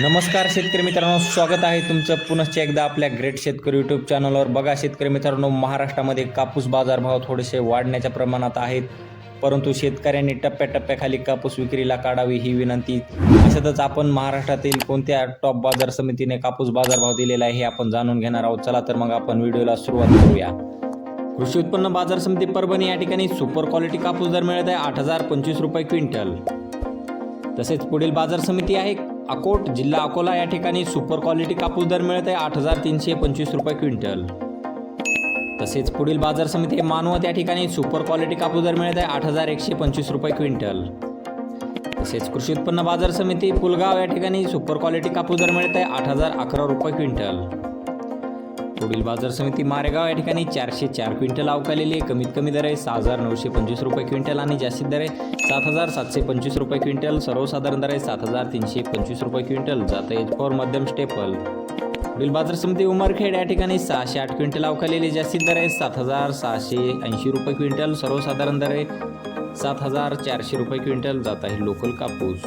नमस्कार शेतकरी मित्रांनो स्वागत आहे तुमचं पुनश्च एकदा आपल्या ग्रेट शेतकरी यूट्यूब चॅनलवर बघा शेतकरी मित्रांनो महाराष्ट्रामध्ये कापूस बाजारभाव थोडेसे वाढण्याच्या प्रमाणात आहेत. परंतु शेतकऱ्यांनी टप्प्याटप्प्याखाली कापूस विक्रीला काढावी ही विनंती. अशातच आपण महाराष्ट्रातील कोणत्या टॉप बाजार समितीने कापूस बाजारभाव दिलेला आहे हे आपण जाणून घेणार आहोत. चला तर मग आपण व्हिडिओला सुरुवात करूया. कृषी उत्पन्न बाजार समिती परभणी या ठिकाणी सुपर क्वालिटी कापूस दर मिळत आहे आठ हजार पंचवीस रुपये क्विंटल. तसेच पुढील बाजार समिती आहे अकोट जिल्हा अकोला या ठिकाणी सुपर क्वालिटी कापूस दर मिळत आहे आठ हजार तीनशे पंचवीस रुपये क्विंटल. तसेच पुढील बाजार समिती मानवत या ठिकाणी सुपर क्वालिटी कापूस दर मिळत आहे आठ हजार एकशे पंचवीस रुपये क्विंटल. तसेच कृषी उत्पन्न बाजार समिती पुलगाव या ठिकाणी सुपर क्वालिटी कापूस दर मिळत आहे आठ हजार अकरा रुपये क्विंटल. पुढील बाजार समिती मारेगाव या ठिकाणी चारशे चार क्विंटल अवकालेली आहे. कमीत कमी दर आहे सहा हजार नऊशे पंचवीस रुपये क्विंटल आणि जास्तीत दर आहे सात हजार सातशे पंचवीस रुपये क्विंटल. सर्वसाधारण दर आहे सात हजार तीनशे पंचवीस रुपये क्विंटल. जात एज फॉर मध्यम स्टेपल. बिल बाजार समिती उमरखेड या ठिकाणी सहाशे आठ क्विंटल अवकालेली जास्तीत दर आहे सात हजार सहाशे ऐंशी रुपये क्विंटल. सर्वसाधारण दर आहे सात हजार चारशे रुपये क्विंटल. जात आहे लोकल कापूस.